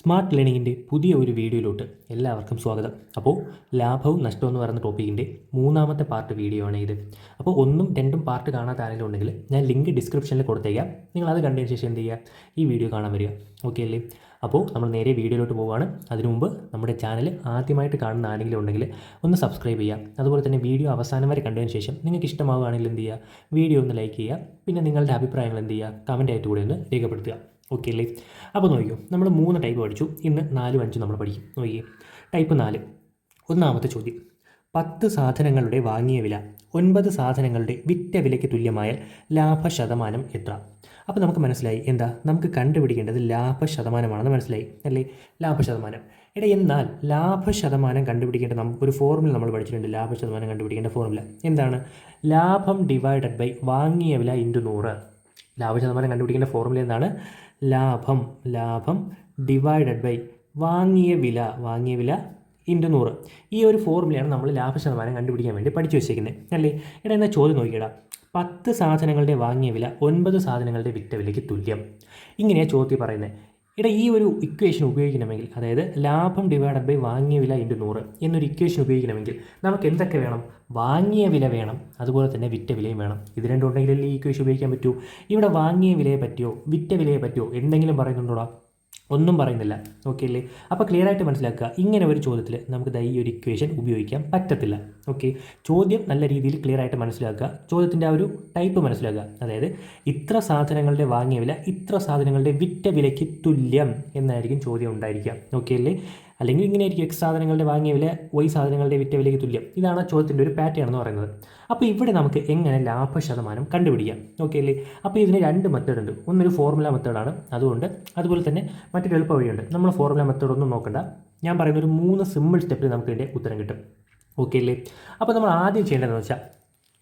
Smart ലേണിങ്ങിന്റെ പുതിയ ഒരു വീഡിയോയിലോട്ട് എല്ലാവർക്കും സ്വാഗതം. അപ്പോൾ ലാഭവും നഷ്ടവും എന്ന് പറയുന്ന ടോപ്പിക്കിന്റെ മൂന്നാമത്തെ പാർട്ട് വീഡിയോ ആണ് ഇത്. അപ്പോൾ ഒന്നും രണ്ടും പാർട്ട് കാണാത്ത ആരെങ്കിലും ഉണ്ടെങ്കിൽ ഞാൻ ലിങ്ക് ഡിസ്ക്രിപ്ഷനിൽ കൊടുത്തേക്കാം. നിങ്ങൾ അത് കണ്ടതിന് ശേഷം എന്ത് ചെയ്യുക? ഈ വീഡിയോ കാണാൻ വരിക. ഓക്കെ അല്ലേ? അപ്പോൾ നമ്മൾ നേരെ വീഡിയോയിലോട്ട് പോവുകയാണ്. അതിനു മുമ്പ് നമ്മുടെ ചാനൽ ആദ്യമായിട്ട് കാണുന്ന ആരെങ്കിലും ഉണ്ടെങ്കിൽ ഒന്ന് സബ്സ്ക്രൈബ് ചെയ്യുക. അതുപോലെ തന്നെ വീഡിയോ അവസാനം വരെ കണ്ടതിന് ശേഷം നിങ്ങൾക്ക് ഇഷ്ടമാവുകയാണെങ്കിൽ എന്ത് ചെയ്യുക? വീഡിയോ ഒന്ന് ലൈക്ക് ചെയ്യുക. പിന്നെ നിങ്ങളുടെ അഭിപ്രായങ്ങൾ എന്ത് ചെയ്യുക? കമന്റ് ആയിട്ട് കൂടെ ഒന്ന് രേഖപ്പെടുത്തുക. ഓക്കെ അല്ലേ? അപ്പോൾ നോക്കിയോ നമ്മൾ മൂന്ന് ടൈപ്പ് പഠിച്ചു. ഇന്ന് നാലും അഞ്ചും നമ്മൾ പഠിക്കും. നോക്കിയേ ടൈപ്പ് നാല്. ഒന്നാമത്തെ ചോദ്യം. പത്ത് സാധനങ്ങളുടെ വാങ്ങിയ വില ഒൻപത് സാധനങ്ങളുടെ വിറ്റ വിലയ്ക്ക് തുല്യമായ ലാഭശതമാനം എത്ര? അപ്പോൾ നമുക്ക് മനസ്സിലായി എന്താ? നമുക്ക് കണ്ടുപിടിക്കേണ്ടത് ലാഭശതമാനമാണെന്ന് മനസ്സിലായി അല്ലേ? ലാഭശതമാനം. എടാ എന്നാൽ ലാഭശതമാനം കണ്ടുപിടിക്കേണ്ട നമുക്ക് ഒരു ഫോർമുല നമ്മൾ പഠിച്ചിട്ടുണ്ട്. ലാഭശതമാനം കണ്ടുപിടിക്കേണ്ട ഫോർമുല എന്താണ്? ലാഭം ഡിവൈഡഡ് ബൈ വാങ്ങിയ വില ഇന്റു നൂറ്. ലാഭശതമാനം കണ്ടുപിടിക്കേണ്ട ഫോർമുല എന്താണ്? ലാഭം ലാഭം ഡിവൈഡഡ് ബൈ വാങ്ങിയ വില വാങ്ങിയ വില ഇന്റു നൂറ്. ഈ ഒരു ഫോർമുലയാണ് നമ്മൾ ലാഭ ശതമാനം കണ്ടുപിടിക്കാൻ വേണ്ടി പഠിച്ചു വെച്ചേക്കുന്നത്. അല്ലേ? എടാ എന്നാൽ ചോദ്യം നോക്കിയടാ. പത്ത് സാധനങ്ങളുടെ വാങ്ങിയ വില ഒൻപത് സാധനങ്ങളുടെ വിറ്റ വിലയ്ക്ക് തുല്യം. ഇങ്ങനെയാണ് ചോദ്യം പറയുന്നത് എടാ ഈ ഒരു ഇക്വേഷൻ ഉപയോഗിക്കണമെങ്കിൽ അതായത് ലാഭം ഡിവൈഡഡ് ബൈ വാങ്ങിയ വില ഇന്റു നൂറ് എന്നൊരു ഇക്വേഷൻ ഉപയോഗിക്കണമെങ്കിൽ നമുക്ക് എന്തൊക്കെ വേണം? വാങ്ങിയ വില വേണം അതുപോലെ തന്നെ വിറ്റ വിലയും വേണം. ഇത് രണ്ടും ഉണ്ടെങ്കിലല്ലേ ഈ ഇക്വേഷൻ ഉപയോഗിക്കാൻ പറ്റൂ? ഇവിടെ വാങ്ങിയ വിലയെ പറ്റിയോ വിറ്റ വിലയെ പറ്റിയോ എന്തെങ്കിലും പറയുന്നുണ്ടോടാ? ഒന്നും പറയുന്നില്ല. ഓക്കെ അല്ലേ? അപ്പോൾ ക്ലിയർ ആയിട്ട് മനസ്സിലാക്കുക. ഇങ്ങനെ ഒരു ചോദ്യത്തിൽ നമുക്ക് ഈ ഒരു ഇക്വേഷൻ ഉപയോഗിക്കാൻ പറ്റത്തില്ല. ഓക്കെ ചോദ്യം നല്ല രീതിയിൽ ക്ലിയർ ആയിട്ട് മനസ്സിലാക്കുക. ചോദ്യത്തിന്റെ ആ ഒരു ടൈപ്പ് മനസ്സിലാക്കുക. അതായത് ഇത്ര സാധനങ്ങളുടെ വാങ്ങിയ വില ഇത്ര സാധനങ്ങളുടെ വിറ്റ വിലയ്ക്ക് തുല്യം എന്നായിരിക്കും ചോദ്യം ഉണ്ടായിരിക്കുക. ഓക്കെ അല്ലേ? അല്ലെങ്കിൽ ഇങ്ങനെ ആയിരിക്കും എക്സ് സാധനങ്ങളുടെ വാങ്ങിയ വില വൈ സാധനങ്ങളുടെ വിറ്റ വിലയ്ക്ക് തുല്യം. ഇതാണ് ചോദ്യത്തിന്റെ ഒരു പാറ്റേൺ എന്ന് പറയുന്നത്. അപ്പോൾ ഇവിടെ നമുക്ക് എങ്ങനെ ലാഭ ശതമാനം കണ്ടുപിടിക്കാം? ഓക്കെ അല്ലേ? അപ്പോൾ ഇതിന് രണ്ട് മെത്തേഡ് ഉണ്ട്. ഒന്നൊരു ഫോർമുല മെത്തേഡാണ് അതുകൊണ്ട് അതുപോലെ തന്നെ മറ്റൊരു എളുപ്പ വഴിയുണ്ട് നമ്മൾ ഫോർമുല മെത്തേഡ് ഒന്നും നോക്കണ്ട. ഞാൻ പറയുന്ന ഒരു മൂന്ന് സിമ്പിൾ സ്റ്റെപ്പിൽ നമുക്ക് ഇതിന്റെ ഉത്തരം കിട്ടും. ഓക്കെ അല്ലേ? അപ്പോൾ നമ്മൾ ആദ്യം ചെയ്യേണ്ടതെന്ന് വെച്ചാൽ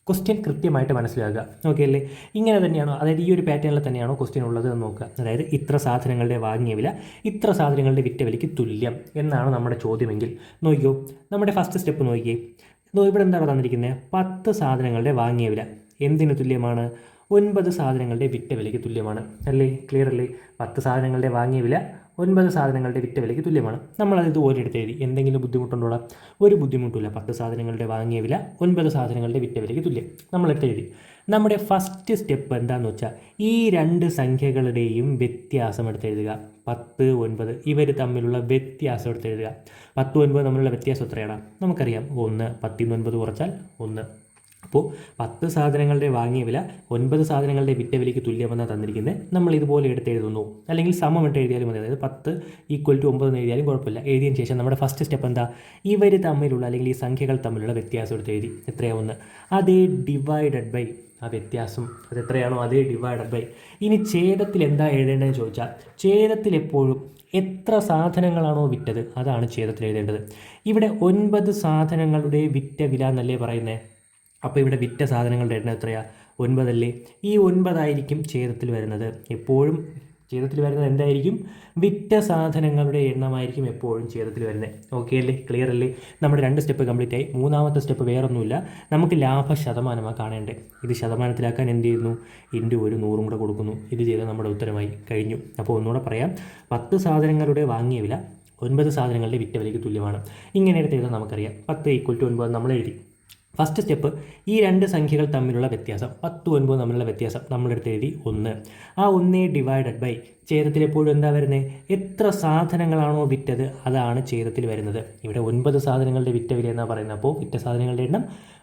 ക്വസ്റ്റ്യൻ കൃത്യമായിട്ട് മനസ്സിലാക്കുക. ഓക്കെ അല്ലേ? ഇങ്ങനെ തന്നെയാണോ? അതായത് ഈ ഒരു പാറ്റേണിൽ തന്നെയാണോ ക്വസ്റ്റ്യൻ ഉള്ളത് എന്ന് നോക്കുക. അതായത് ഇത്ര സാധനങ്ങളുടെ വാങ്ങിയ വില ഇത്ര സാധനങ്ങളുടെ വിറ്റ വിലയ്ക്ക് തുല്യം എന്നാണ് നമ്മുടെ ചോദ്യമെങ്കിൽ നോക്കിയോ നമ്മുടെ ഫസ്റ്റ് സ്റ്റെപ്പ് നോക്കിയേ ഇവിടെ എന്താണ് തന്നിരിക്കുന്നത് പത്ത് സാധനങ്ങളുടെ വാങ്ങിയ വില. എന്തിന് തുല്യമാണ്? ഒൻപത് സാധനങ്ങളുടെ വിറ്റ വിലയ്ക്ക് തുല്യമാണ്. അല്ലേ? ക്ലിയർ അല്ലേ? പത്ത് സാധനങ്ങളുടെ വാങ്ങിയ വില ഒൻപത് സാധനങ്ങളുടെ വിറ്റ വിലയ്ക്ക് തുല്യമാണ്. നമ്മളത് എടുത്ത് എഴുതി എന്തെങ്കിലും ബുദ്ധിമുട്ടുണ്ടോ ഒരു ബുദ്ധിമുട്ടില്ല പത്ത് സാധനങ്ങളുടെ വാങ്ങിയ വില ഒൻപത് സാധനങ്ങളുടെ വിറ്റ വിലയ്ക്ക് തുല്യം. നമ്മൾ എടുത്ത് എഴുതി നമ്മുടെ ഫസ്റ്റ് സ്റ്റെപ്പ് എന്താണെന്ന് വെച്ചാൽ ഈ രണ്ട് സംഖ്യകളുടെയും വ്യത്യാസം എടുത്ത് എഴുതുക പത്ത് ഒൻപത് ഇവർ തമ്മിലുള്ള വ്യത്യാസം എടുത്ത് എഴുതുക പത്ത് ഒൻപത് തമ്മിലുള്ള വ്യത്യാസം എത്രയാണ്? നമുക്കറിയാം. ഒന്ന് പത്തിന്ന് ഒൻപത് കുറച്ചാൽ ഒന്ന്. അപ്പോൾ പത്ത് സാധനങ്ങളുടെ വാങ്ങിയ വില ഒൻപത് സാധനങ്ങളുടെ വിറ്റ വിലയ്ക്ക് തുല്യമെന്നാണ് തന്നിരിക്കുന്നത് നമ്മൾ ഇതുപോലെ എടുത്ത് എഴുതുന്നു. അല്ലെങ്കിൽ സമം ഇട്ട് എഴുതിയാലും മതി. അതായത് പത്ത് ഈക്വൽ ടു ഒമ്പത് എന്ന് എഴുതിയാലും കുഴപ്പമില്ല. എഴുതിയതിന് ശേഷം നമ്മുടെ ഫസ്റ്റ് സ്റ്റെപ്പ് എന്താ? ഇവർ തമ്മിലുള്ള അല്ലെങ്കിൽ ഈ സംഖ്യകൾ തമ്മിലുള്ള വ്യത്യാസം എടുത്ത് എഴുതി. എത്രയാവുന്ന? അതേ ഡിവൈഡഡ് ബൈ ആ വ്യത്യാസം അത് എത്രയാണോ? അതേ ഡിവൈഡഡ് ബൈ ഇനി ഛേദത്തിൽ എന്താ എഴുതേണ്ടതെന്ന് ചോദിച്ചാൽ ഛേദത്തിൽ എപ്പോഴും എത്ര സാധനങ്ങളാണോ വിറ്റത്? അതാണ് ഛേദത്തിൽ എഴുതേണ്ടത്. ഇവിടെ ഒൻപത് സാധനങ്ങളുടെ വിറ്റ വില എന്നല്ലേ പറയുന്നത് അപ്പോൾ ഇവിടെ വിറ്റ സാധനങ്ങളുടെ എണ്ണം എത്രയാണ് ഒൻപതല്ലേ? ഈ ഒൻപതായിരിക്കും ഛേദത്തിൽ വരുന്നത്. എപ്പോഴും ഛേദത്തിൽ വരുന്നത് എന്തായിരിക്കും? വിറ്റ സാധനങ്ങളുടെ എണ്ണമായിരിക്കും എപ്പോഴും ഛേദത്തിൽ വരുന്നത്. ഓക്കെ അല്ലേ? ക്ലിയർ അല്ലേ? നമ്മുടെ രണ്ട് സ്റ്റെപ്പ് കംപ്ലീറ്റ് ആയി. മൂന്നാമത്തെ സ്റ്റെപ്പ് വേറൊന്നുമില്ല. നമുക്ക് ലാഭ ശതമാനമാണ് കാണേണ്ടത്. ഇത് ശതമാനത്തിലാക്കാൻ എന്ത് ചെയ്യുന്നു? ഇന്റു ഒരു നൂറും കൂടെ കൊടുക്കുന്നു. ഇത് ചെയ്ത് നമ്മുടെ ഉത്തരമായി കഴിഞ്ഞു. അപ്പോൾ ഒന്നുകൂടെ പറയാം. പത്ത് സാധനങ്ങളുടെ വാങ്ങിയ വില ഒൻപത് സാധനങ്ങളുടെ വിറ്റ വിലയ്ക്ക് തുല്യമാണ്. ഇങ്ങനെ എടുത്ത് ചെയ്താൽ നമുക്കറിയാം. പത്ത് ഈക്വൽ ടു ഒൻപത് നമ്മൾ എഴുതി ഫസ്റ്റ് സ്റ്റെപ്പ് ഈ രണ്ട് സംഖ്യകൾ തമ്മിലുള്ള വ്യത്യാസം പത്ത് ഒൻപത് തമ്മിലുള്ള വ്യത്യാസം നമ്മളെടുത്ത് എഴുതി ഒന്ന്. ആ ഒന്നേ ഡിവൈഡഡ് ബൈ ഛേദത്തിൽ എപ്പോഴും എന്താ വരുന്നത് എത്ര സാധനങ്ങളാണോ വിറ്റത് അതാണ് ഛേദത്തിൽ വരുന്നത്. ഇവിടെ ഒൻപത് സാധനങ്ങളുടെ വിറ്റ വില എന്നാണ് പറയുന്നത് അപ്പോൾ വിറ്റ സാധനങ്ങളുടെ എണ്ണം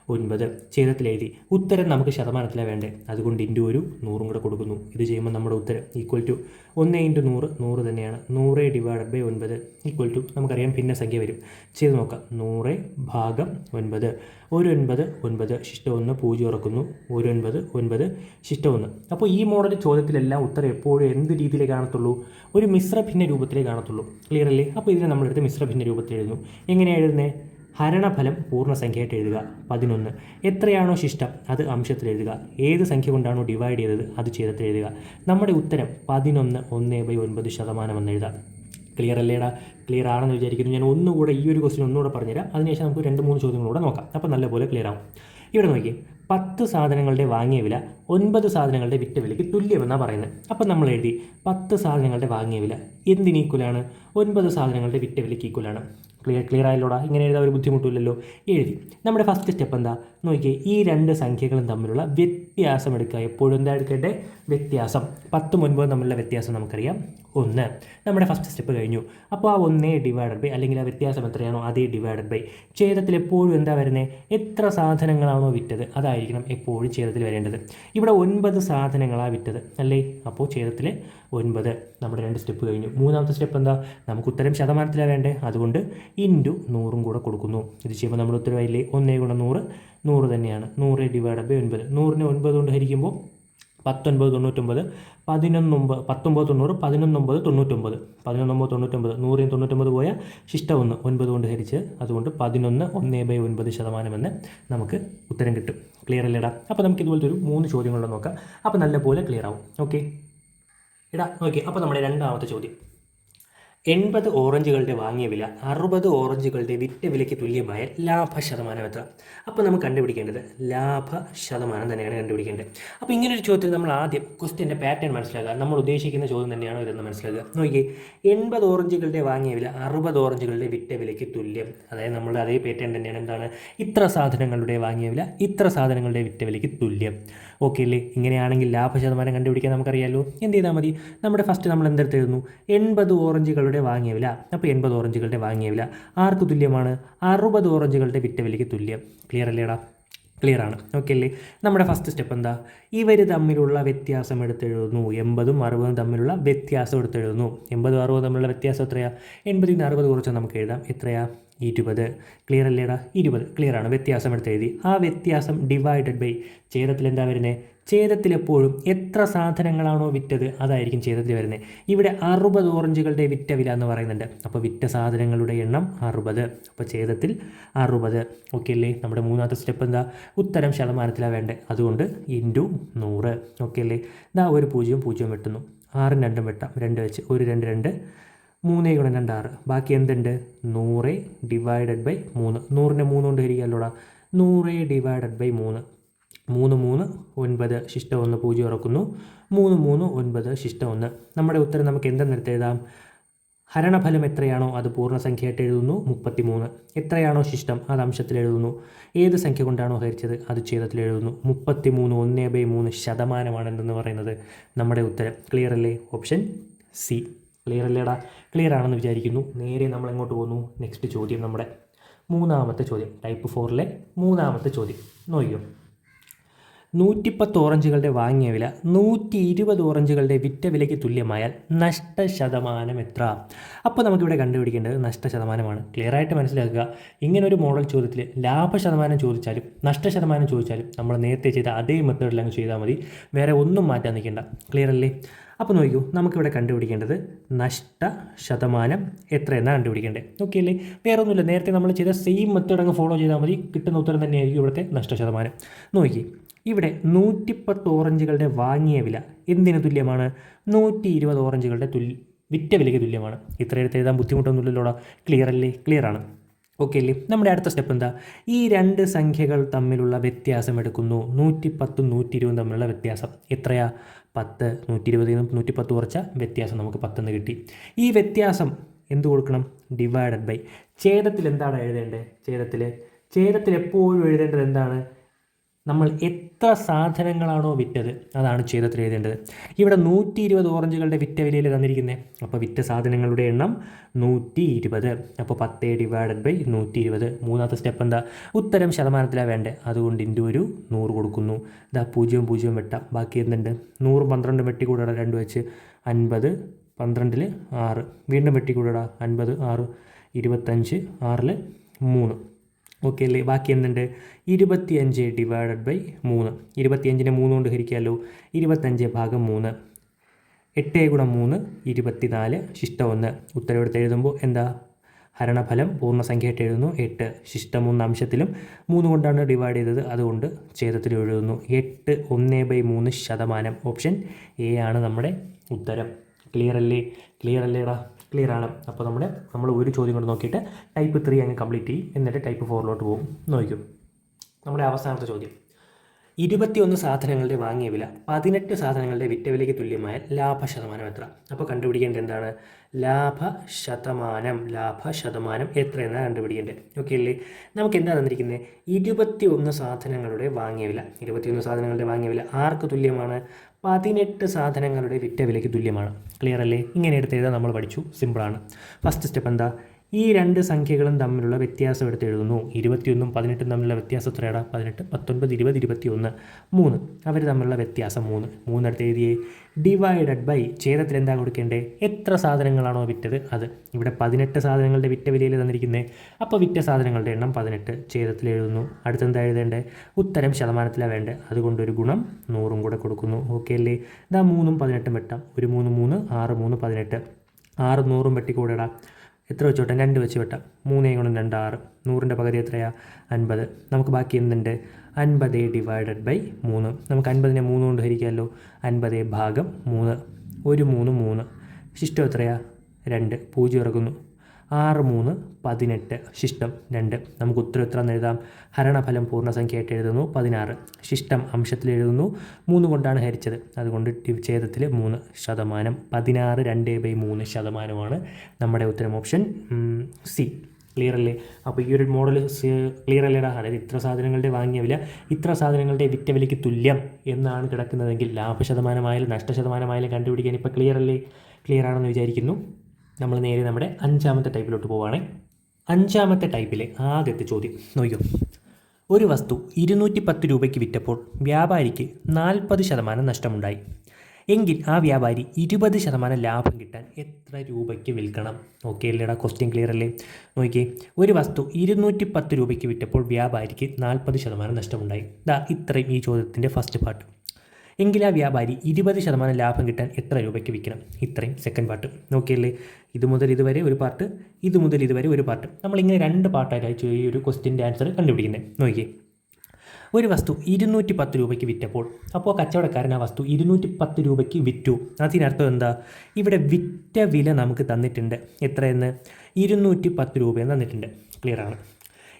ഒൻപത് ഛേദത്തിൽ എഴുതി ഉത്തരം നമുക്ക് ശതമാനത്തിലാണ് വേണ്ടത് അതുകൊണ്ട് ഇന്റു ഒരു നൂറും കൂടെ കൊടുക്കുന്നു. ഇത് ചെയ്യുമ്പോൾ നമ്മുടെ ഉത്തരം ഈക്വൽ ടു ഒന്ന് ഇന്റു നൂറ്. നൂറ് തന്നെയാണ്. നൂറ് ഡിവൈഡഡ് ബൈ ഒൻപത് ഈക്വൽ ടു നമുക്കറിയാം ഭിന്ന സംഖ്യ വരും. ചെയ്ത് നോക്കാം. നൂറ് ഭാഗം ഒൻപത്. ഒരു ഒൻപത് ഒൻപത് ശിഷ്ട ഒന്ന് പൂജ്യം ഉറക്കുന്നു. ഒരു ഒൻപത് ഒൻപത് ശിഷ്ട ഒന്ന്. അപ്പോൾ ഈ മോഡൽ ചോദ്യത്തിലെല്ലാം ഉത്തരം എപ്പോഴും എന്ത് രീതിയിലേ കാണത്തുള്ളൂ? ഒരു മിശ്ര ഭിന്ന രൂപത്തിലേ കാണത്തുള്ളൂ. ക്ലിയർ അല്ലേ? അപ്പോൾ ഇതിനെ നമ്മളെടുത്ത് മിശ്ര ഭിന്ന രൂപത്തിൽ എഴുതുന്നു? എങ്ങനെയാണ് എഴുതുന്നത് ഹരണഫലം പൂർണസംഖ്യയായിട്ട് എഴുതുക. പതിനൊന്ന്. എത്രയാണോ ശിഷ്ടം അത് അംശത്തിൽ എഴുതുക. ഏത് സംഖ്യ കൊണ്ടാണോ ഡിവൈഡ് ചെയ്തത് അത് ഛേദത്തിൽ എഴുതുക. നമ്മുടെ ഉത്തരം പതിനൊന്ന് ഒന്ന് ബൈ ഒൻപത് ശതമാനം എന്ന് എഴുതാം. ക്ലിയർ അല്ലേടാ? ക്ലിയർ ആണെന്ന് വിചാരിക്കുന്നു. ഞാൻ ഒന്നുകൂടെ ഈ ഒരു ക്വസ്റ്റ്യൻ ഒന്നുകൂടെ പറഞ്ഞുതരാം. അതിനുശേഷം നമുക്ക് രണ്ട് മൂന്ന് ചോദ്യങ്ങളൂടെ നോക്കാം. അപ്പോൾ നല്ലപോലെ ക്ലിയർ ആവും. ഇവിടെ നോക്കി പത്ത് സാധനങ്ങളുടെ വാങ്ങിയ വില ഒൻപത് സാധനങ്ങളുടെ വിറ്റ വിലയ്ക്ക് തുല്യമെന്നാണ് പറയുന്നത്. അപ്പം നമ്മൾ എഴുതി പത്ത് സാധനങ്ങളുടെ വാങ്ങിയ വില എന്തിന് ഈക്വലാണ് ഒൻപത് സാധനങ്ങളുടെ വിറ്റ വിലയ്ക്ക് ഈക്വലാണ് ക്ലിയർ ക്ലിയർ ആയല്ലോടാ? ഇങ്ങനെ എഴുതാൻ ഒരു ബുദ്ധിമുട്ടില്ലല്ലോ. എഴുതി. നമ്മുടെ ഫസ്റ്റ് സ്റ്റെപ്പ് എന്താ? നോക്കിയേ ഈ രണ്ട് സംഖ്യകളും തമ്മിലുള്ള വ്യത്യാസം എടുക്കുക. എപ്പോഴും എന്താ എടുക്കേണ്ടത് വ്യത്യാസം. പത്തും ഒൻപതും തമ്മിലുള്ള വ്യത്യാസം നമുക്കറിയാം. ഒന്ന്. നമ്മുടെ ഫസ്റ്റ് സ്റ്റെപ്പ് കഴിഞ്ഞു. അപ്പോൾ ആ ഒന്നേ ഡിവൈഡഡ് ബൈ അല്ലെങ്കിൽ ആ വ്യത്യാസം എത്രയാണോ? അതേ ഡിവൈഡഡ് ബൈ ഛേദത്തിൽ എപ്പോഴും എന്താ വരുന്നത് എത്ര സാധനങ്ങളാണോ വിറ്റത്? അതായിരിക്കണം എപ്പോഴും ഛേദത്തിൽ വരേണ്ടത്. ഇവിടെ ഒൻപത് സാധനങ്ങളാണ് വിറ്റത് അല്ലേ? അപ്പോൾ ഛേദത്തിൽ ഒൻപത്. നമ്മുടെ രണ്ട് സ്റ്റെപ്പ് കഴിഞ്ഞു. മൂന്നാമത്തെ സ്റ്റെപ്പ് എന്താ? നമുക്ക് ഉത്തരം ശതമാനത്തിലാണ് വേണ്ടേ? അതുകൊണ്ട് ഇന്റു നൂറും കൂടെ കൊടുക്കുന്നു. ഇത് ചെയ്യുമ്പോൾ നമ്മുടെ ഉത്തരവായില്ലേ? ഒന്നേ ഗുണം നൂറ്. നൂറ് തന്നെയാണ്. നൂറ് ഡിവൈഡ് ബൈ ഒൻപത്. നൂറിന് ഒൻപത് കൊണ്ട് ഹരിക്കുമ്പോൾ പത്തൊൻപത് തൊണ്ണൂറ്റൊമ്പത് പതിനൊന്നൊമ്പത് പത്തൊമ്പത് തൊണ്ണൂറ് പതിനൊന്നൊമ്പത് തൊണ്ണൂറ്റൊമ്പത്. പതിനൊന്നൊമ്പത് തൊണ്ണൂറ്റൊമ്പത് നൂറിന് തൊണ്ണൂറ്റൊമ്പത് പോയ ശിഷ്ട ഒന്ന് ഒൻപത് കൊണ്ട് ഹരിച്ച് അതുകൊണ്ട് പതിനൊന്ന് ഒന്നേ ബൈ ഒൻപത് ശതമാനമെന്ന് നമുക്ക് ഉത്തരം കിട്ടും. ക്ലിയർ അല്ലേടാ? അപ്പോൾ നമുക്ക് ഇതുപോലത്തെ ഒരു മൂന്ന് ചോദ്യങ്ങളുടെ നോക്കാം. അപ്പോൾ നല്ലപോലെ ക്ലിയർ ആവും. ഓക്കെ ഇടാം ഓക്കെ അപ്പോൾ നമ്മുടെ രണ്ടാമത്തെ ചോദ്യം. എൺപത് ഓറഞ്ചുകളുടെ വാങ്ങിയ വില അറുപത് ഓറഞ്ചുകളുടെ വിറ്റ വിലയ്ക്ക് തുല്യമായ ലാഭ ശതമാനം എത്ര? അപ്പോൾ നമുക്ക് കണ്ടുപിടിക്കേണ്ടത് ലാഭ ശതമാനം തന്നെയാണ് കണ്ടുപിടിക്കേണ്ടത്. അപ്പോൾ ഇങ്ങനൊരു ചോദ്യത്തിൽ നമ്മൾ ആദ്യം ക്വസ്റ്റ്യന്റെ പാറ്റേൺ മനസ്സിലാക്കുക. നമ്മൾ ഉദ്ദേശിക്കുന്ന ചോദ്യം തന്നെയാണ് ഇതെന്ന് മനസ്സിലാക്കുക. നോക്കി എൺപത് ഓറഞ്ചുകളുടെ വാങ്ങിയ വില അറുപത് ഓറഞ്ചുകളുടെ വിറ്റ വിലയ്ക്ക് തുല്യം. അതായത് നമ്മൾ അതേ പാറ്റേൺ തന്നെയാണ് എന്താണ്? ഇത്ര സാധനങ്ങളുടെ വാങ്ങിയ വില ഇത്ര സാധനങ്ങളുടെ വിറ്റ വിലയ്ക്ക് തുല്യം. ഓക്കെ അല്ലേ ഇങ്ങനെയാണെങ്കിൽ ലാഭ ശതമാനം കണ്ടുപിടിക്കാൻ നമുക്കറിയാമല്ലോ എന്ത് ചെയ്താൽ മതി? നമ്മുടെ ഫസ്റ്റ് നമ്മൾ എന്തെടുത്ത് എഴുതുന്നു? എൺപത് ഓറഞ്ചുകളുടെ വാങ്ങിയ വില. അപ്പോൾ എൺപത് ഓറഞ്ചുകളുടെ വാങ്ങിയ വില ആർക്ക് തുല്യമാണ്? അറുപത് ഓറഞ്ചുകളുടെ വിറ്റ വിലയ്ക്ക് തുല്യം ക്ലിയർ അല്ലേടാ ക്ലിയർ ആണ്. ഓക്കെ അല്ലേ നമ്മുടെ ഫസ്റ്റ് സ്റ്റെപ്പ് എന്താ? ഇവർ തമ്മിലുള്ള വ്യത്യാസം എടുത്തെഴുതുന്നു എൺപതും അറുപതും തമ്മിലുള്ള വ്യത്യാസം എടുത്തെഴുതുന്നു എൺപതും അറുപതും തമ്മിലുള്ള വ്യത്യാസം എത്രയാണ് എൺപതിൽ നിന്ന് അറുപത് കുറച്ച് നമുക്ക് എഴുതാം. എത്രയാ? ഇരുപത്. ക്ലിയർ അല്ലേടാ? ഇരുപത്. ക്ലിയർ ആണ്. വ്യത്യാസം എടുത്ത് എഴുതി. ആ വ്യത്യാസം ഡിവൈഡഡ് ബൈ ഛേദത്തിൽ എന്താ വരുന്നത് ഛേദത്തിൽ എപ്പോഴും എത്ര സാധനങ്ങളാണോ വിറ്റത് അതായിരിക്കും ഛേദത്തിൽ വരുന്നത് ഇവിടെ അറുപത് ഓറഞ്ചുകളുടെ വിറ്റ വില എന്ന് പറയുന്നുണ്ട്. അപ്പോൾ വിറ്റ സാധനങ്ങളുടെ എണ്ണം അറുപത്. അപ്പോൾ ഛേദത്തിൽ അറുപത്. ഓക്കെ അല്ലേ? നമ്മുടെ മൂന്നാമത്തെ സ്റ്റെപ്പ് എന്താ? ഉത്തരം ശതമാനത്തിലാണ് വേണ്ടത് അതുകൊണ്ട് ഇന്റു നൂറ്. ഓക്കെ അല്ലേ? ഇതാ ഒരു പൂജ്യം പൂജ്യം വെട്ടുന്നു. ആറും രണ്ടും വെട്ടാം. രണ്ട് വെച്ച് ഒരു രണ്ട് രണ്ട്. മൂന്നേ ഗുണം രണ്ട് ആറ് ബാക്കി എന്തുണ്ട്? നൂറ് ഡിവൈഡഡ് ബൈ മൂന്ന്. നൂറിനെ മൂന്ന് കൊണ്ട് ഹരിക്കാമല്ലോടാ നൂറ് ഡിവൈഡഡ് ബൈ മൂന്ന്. മൂന്ന് മൂന്ന് ഒൻപത് ശിഷ്ടം ഒന്ന് പൂജ്യം ഇറക്കുന്നു മൂന്ന് മൂന്ന് ഒൻപത് ശിഷ്ടം ഒന്ന്. നമ്മുടെ ഉത്തരം നമുക്ക് എന്തെന്നെടുത്ത് എഴുതാം? ഹരണഫലം എത്രയാണോ അത് പൂർണസംഖ്യയായിട്ട് എഴുതുന്നു? മുപ്പത്തി മൂന്ന് എത്രയാണോ ശിഷ്ടം? അത് അംശത്തിൽ എഴുതുന്നു. ഏത് സംഖ്യ കൊണ്ടാണോ ഹരിച്ചത്? അത് ഛേദത്തിൽ എഴുതുന്നു. മുപ്പത്തി മൂന്ന് ഒന്നേ ബൈ മൂന്ന് ശതമാനമാണ് എന്തെന്ന് പറയുന്നത് നമ്മുടെ ഉത്തരം. ക്ലിയർ അല്ലേ? ഓപ്ഷൻ സി ക്ലിയർ അല്ലേടാ? ക്ലിയർ ആണെന്ന് വിചാരിക്കുന്നു. നേരെ നമ്മൾ എങ്ങോട്ട് പോകുന്നു? നെക്സ്റ്റ് ചോദ്യം നമ്മുടെ മൂന്നാമത്തെ ചോദ്യം. ടൈപ്പ് ഫോറിലെ മൂന്നാമത്തെ ചോദ്യം. നോക്കിയോ നൂറ്റിപ്പത്ത് ഓറഞ്ചുകളുടെ വാങ്ങിയ വില നൂറ്റി ഇരുപത് ഓറഞ്ചുകളുടെ വിറ്റ വിലയ്ക്ക് തുല്യമായാൽ നഷ്ട ശതമാനം എത്ര? അപ്പോൾ നമുക്കിവിടെ കണ്ടുപിടിക്കേണ്ടത് നഷ്ട ശതമാനമാണ് ക്ലിയർ ആയിട്ട് മനസ്സിലാക്കുക. ഇങ്ങനെ ഒരു മോഡൽ ചോദ്യത്തിൽ ലാഭ ശതമാനം ചോദിച്ചാലും നഷ്ട ശതമാനം ചോദിച്ചാലും നമ്മൾ നേരത്തെ ചെയ്ത അതേ മെത്തേഡിൽ അങ്ങ് ചെയ്താൽ മതി. വേറെ ഒന്നും മാറ്റാൻ നിൽക്കേണ്ട. ക്ലിയർ അല്ലേ? അപ്പോൾ നോക്കൂ നമുക്കിവിടെ കണ്ടുപിടിക്കേണ്ടത് നഷ്ട ശതമാനം എത്രയെന്നാണ് കണ്ടുപിടിക്കേണ്ടത് ഓക്കെ അല്ലേ വേറെ ഒന്നുമില്ല നേരത്തെ നമ്മൾ ചെയ്ത സെയിം മെത്തേഡ് അങ്ങ് ഫോളോ ചെയ്താൽ മതി. കിട്ടുന്ന ഉത്തരം തന്നെയായിരിക്കും ഇവിടുത്തെ നഷ്ട ശതമാനം. നോക്കി ഇവിടെ നൂറ്റിപ്പത്ത് ഓറഞ്ചുകളുടെ വാങ്ങിയ വില എന്തിന് തുല്യമാണ്? നൂറ്റി ഇരുപത് ഓറഞ്ചുകളുടെ തുല്യ വിറ്റ വിലയ്ക്ക് തുല്യമാണ്. ഇത്ര എടുത്ത് എഴുതാൻ ബുദ്ധിമുട്ടൊന്നുമില്ലല്ലോടാ. ക്ലിയർ അല്ലേ? ക്ലിയർ ആണ്. ഓക്കെ അല്ലേ നമ്മുടെ അടുത്ത സ്റ്റെപ്പ് എന്താ? ഈ രണ്ട് സംഖ്യകൾ തമ്മിലുള്ള വ്യത്യാസം എടുക്കുന്നു. നൂറ്റി പത്തും നൂറ്റി ഇരുപതും തമ്മിലുള്ള വ്യത്യാസം എത്രയാ? പത്ത് നൂറ്റി ഇരുപതിൽ നിന്ന് നൂറ്റി പത്ത് കുറച്ച വ്യത്യാസം നമുക്ക് പത്തെന്ന് കിട്ടി. ഈ വ്യത്യാസം എന്ത് കൊടുക്കണം? ഡിവൈഡഡ് ബൈ ഛേദത്തിൽ എന്താണ് എഴുതേണ്ടത്? ഛേദത്തിൽ ഛേദത്തിൽ എപ്പോഴും എഴുതേണ്ടത് എന്താണ്? നമ്മൾ എത്ര സാധനങ്ങളാണോ വിറ്റത്? അതാണ് ഛേദത്തിൽ എഴുതേണ്ടത്. ഇവിടെ നൂറ്റി ഇരുപത് ഓറഞ്ചുകളുടെ വിറ്റ വിലയിൽ തന്നിരിക്കുന്നത് അപ്പോൾ വിറ്റ സാധനങ്ങളുടെ എണ്ണം നൂറ്റി ഇരുപത് അപ്പോൾ പത്ത് ഡിവൈഡഡ് ബൈ നൂറ്റി ഇരുപത് മൂന്നാമത്തെ സ്റ്റെപ്പ് എന്താ? ഉത്തരം ശതമാനത്തിലാണ് വേണ്ടത് അതുകൊണ്ട് ഇന്റെ ഒരു നൂറ് കൊടുക്കുന്നു. ഇതാ പൂജ്യം പൂജ്യം വെട്ടാം. ബാക്കി എന്തുണ്ട്? നൂറും പന്ത്രണ്ടും വെട്ടി കൂടെ രണ്ട് വെച്ച്. അൻപത് പന്ത്രണ്ടിൽ ആറ്. വീണ്ടും വെട്ടി കൂടാ അൻപത് ആറ്. ഇരുപത്തഞ്ച് ആറിൽ മൂന്ന്. ഓക്കെ അല്ലേ ബാക്കി എന്തുണ്ട്? ഇരുപത്തിയഞ്ച് ഡിവൈഡഡ് ബൈ മൂന്ന്. ഇരുപത്തിയഞ്ചിനെ മൂന്ന് കൊണ്ട് ഹരിക്കാമല്ലോ ഇരുപത്തഞ്ച് ഭാഗം മൂന്ന്. എട്ട് ഗുണം മൂന്ന് ഇരുപത്തിനാല് ശിഷ്ടം ഒന്ന്. ഉത്തരവെടുത്ത് എഴുതുമ്പോൾ എന്താ? ഹരണഫലം പൂർണസംഖ്യയായിട്ട് എഴുതുന്നു. എട്ട്. ശിഷ്ടം മൂന്ന് അംശത്തിലും മൂന്ന് കൊണ്ടാണ് ഡിവൈഡ് ചെയ്തത്. അതുകൊണ്ട് ഛേദത്തിൽ എഴുതുന്നു. എട്ട് ഒന്ന് ബൈ മൂന്ന് ശതമാനം. ഓപ്ഷൻ എ ആണ് നമ്മുടെ ഉത്തരം. ക്ലിയർ അല്ലേ? ക്ലിയർ അല്ലേടാ? ക്ലിയർ ആണ് അപ്പോൾ നമ്മുടെ നമ്മൾ ഒരു ചോദ്യം കൊണ്ട് നോക്കിയിട്ട് ടൈപ്പ് ത്രീ അങ്ങ് കംപ്ലീറ്റ് ചെയ്യും. എന്നിട്ട് ടൈപ്പ് ഫോറിലോട്ട് പോകും നോക്കും നമ്മുടെ അവസാനത്തെ ചോദ്യം. ഇരുപത്തിയൊന്ന് സാധനങ്ങളുടെ വാങ്ങിയ വില പതിനെട്ട് സാധനങ്ങളുടെ വിറ്റ വിലയ്ക്ക് തുല്യമായ ലാഭ ശതമാനം എത്ര? അപ്പോൾ കണ്ടുപിടിക്കേണ്ടത് എന്താണ്? ലാഭ ശതമാനം ലാഭ ശതമാനം എത്ര എന്നാണ് കണ്ടുപിടിക്കേണ്ടത്. ഓക്കെ അല്ലേ? നമുക്ക് എന്താ തന്നിരിക്കുന്നത് ഇരുപത്തി ഒന്ന് സാധനങ്ങളുടെ വാങ്ങിയ വില. ഇരുപത്തിയൊന്ന് സാധനങ്ങളുടെ വാങ്ങിയ വില ആർക്ക് തുല്യമാണ്? പതിനെട്ട് സാധനങ്ങളുടെ വിറ്റ വിലയ്ക്ക് തുല്യമാണ്. ക്ലിയർ അല്ലേ? ഇങ്ങനെ എടുത്ത് എഴുതാൻ നമ്മൾ പഠിച്ചു. സിമ്പിളാണ് ഫസ്റ്റ് സ്റ്റെപ്പ് എന്താ? ഈ രണ്ട് സംഖ്യകളും തമ്മിലുള്ള വ്യത്യാസം എടുത്ത് എഴുതുന്നു. ഇരുപത്തിയൊന്നും പതിനെട്ടും തമ്മിലുള്ള വ്യത്യാസം എത്രയാണ് പതിനെട്ട് പത്തൊൻപത് ഇരുപത് ഇരുപത്തിയൊന്ന് മൂന്ന്. അവർ തമ്മിലുള്ള വ്യത്യാസം മൂന്ന്. മൂന്നെടുത്ത് എഴുതിയേ ഡിവൈഡഡ് ബൈ ഛേദത്തിൽ എന്താ കൊടുക്കേണ്ടത് എത്ര സാധനങ്ങളാണോ വിറ്റത്? അത്. ഇവിടെ പതിനെട്ട് സാധനങ്ങളുടെ വിറ്റ വിലയിൽ തന്നിരിക്കുന്നത് അപ്പോൾ വിറ്റ സാധനങ്ങളുടെ എണ്ണം പതിനെട്ട് ഛേദത്തിൽ എഴുതുന്നു. അടുത്തെന്താ എഴുതേണ്ടത് ഉത്തരം ശതമാനത്തിലാണ് വേണ്ടത് അതുകൊണ്ട് ഒരു ഗുണം നൂറും കൂടെ കൊടുക്കുന്നു. ഓക്കെ അല്ലേ? ഇതാ മൂന്നും പതിനെട്ടും വെട്ടാം. ഒരു മൂന്ന് മൂന്ന് ആറ് മൂന്ന് പതിനെട്ട്. ആറ് നൂറും വെട്ടിക്കൂടെടാ. എത്ര വെച്ച് വെട്ടാം രണ്ട് വെച്ച് വെട്ടാം. മൂന്നേ ഗുണം രണ്ട് ആറ്. നൂറിന്റെ പകുതി എത്രയാണ് അൻപത്. നമുക്ക് ബാക്കി എന്തുണ്ട്? അൻപത് ഡിവൈഡഡ് ബൈ മൂന്ന്. നമുക്ക് അൻപതിനെ മൂന്ന് കൊണ്ട് ഹരിക്കാമല്ലോ. അൻപത് ഭാഗം മൂന്ന്. ഒരു മൂന്ന് മൂന്ന്. ശിഷ്ടം എത്രയാണ് രണ്ട്. പൂജ്യം ഇറക്കുന്നു. ആറ് മൂന്ന് പതിനെട്ട് ശിഷ്ടം രണ്ട്. നമുക്ക് ഉത്തരം ഉത്തരോത്തരം എഴുതാം. ഹരണഫലം പൂർണസംഖ്യയായിട്ട് എഴുതുന്നു. പതിനാറ് ശിഷ്ടം അംശത്തിൽ എഴുതുന്നു. മൂന്ന് കൊണ്ടാണ് ഹരിച്ചത്. അതുകൊണ്ട് ഛേദത്തിൽ മൂന്ന് ശതമാനം. പതിനാറ് രണ്ട് ബൈ മൂന്ന് ശതമാനമാണ് നമ്മുടെ ഉത്തരം ഓപ്ഷൻ സി. ക്ലിയർ അല്ലേ? അപ്പോൾ ഈ ഒരു മോഡൽ ക്ലിയർ അല്ലേടാ അതായത് ഇത്ര സാധനങ്ങളുടെ വാങ്ങിയ വില ഇത്ര സാധനങ്ങളുടെ വിറ്റ വിലയ്ക്ക് തുല്യം എന്നാണ് കിടക്കുന്നതെങ്കിൽ ലാഭശതമാനമായാലും നഷ്ടശതമാനമായാലും കണ്ടുപിടിക്കാൻ ഇപ്പോൾ ക്ലിയർ അല്ലേ? ക്ലിയർ ആണെന്ന് വിചാരിക്കുന്നു. നമ്മൾ നേരെ നമ്മുടെ അഞ്ചാമത്തെ ടൈപ്പിലോട്ട് പോവുകയാണെങ്കിൽ അഞ്ചാമത്തെ ടൈപ്പിലെ ആദ്യത്തെ ചോദ്യം നോക്കിയോ ഒരു വസ്തു ഇരുന്നൂറ്റി പത്ത് രൂപയ്ക്ക് വിറ്റപ്പോൾ വ്യാപാരിക്ക് നാൽപ്പത് ശതമാനം നഷ്ടമുണ്ടായി. എങ്കിൽ ആ വ്യാപാരി ഇരുപത് ശതമാനം ലാഭം കിട്ടാൻ എത്ര രൂപയ്ക്ക് വിൽക്കണം? ഓക്കെ അല്ലേടാ ക്വസ്റ്റ്യൻ ക്ലിയർ അല്ലേ? നോക്കിയേ ഒരു വസ്തു ഇരുന്നൂറ്റി പത്ത് രൂപയ്ക്ക് വിറ്റപ്പോൾ വ്യാപാരിക്ക് നാൽപ്പത് ശതമാനം നഷ്ടമുണ്ടായി. ദാ ഇത്രയും ഈ ചോദ്യത്തിന്റെ ഫസ്റ്റ് പാർട്ട് എങ്കിൽ ആ വ്യാപാരി ഇരുപത് ശതമാനം ലാഭം കിട്ടാൻ എത്ര രൂപയ്ക്ക് വിൽക്കണം? ഇത്രയും സെക്കൻഡ് പാർട്ട് നോക്കിയല്ലേ? ഇത് മുതൽ ഇതുവരെ ഒരു പാർട്ട് ഇത് മുതൽ ഇതുവരെ ഒരു പാർട്ട് നമ്മളിങ്ങനെ രണ്ട് പാർട്ടായിട്ട് ഈ ഒരു ക്വസ്റ്റ്യന്റെ ആൻസർ കണ്ടുപിടിക്കുന്നത് നോക്കിയേ. ഒരു വസ്തു ഇരുന്നൂറ്റി പത്ത് രൂപയ്ക്ക് വിറ്റപ്പോൾ അപ്പോൾ കച്ചവടക്കാരൻ ആ വസ്തു ഇരുന്നൂറ്റി പത്ത് രൂപയ്ക്ക് വിറ്റു. അതിനർത്ഥം എന്താ? ഇവിടെ വിറ്റ വില നമുക്ക് തന്നിട്ടുണ്ട്. എത്രയെന്ന്? ഇരുന്നൂറ്റി പത്ത് രൂപയെന്ന് തന്നിട്ടുണ്ട്. ക്ലിയർ ആണ്.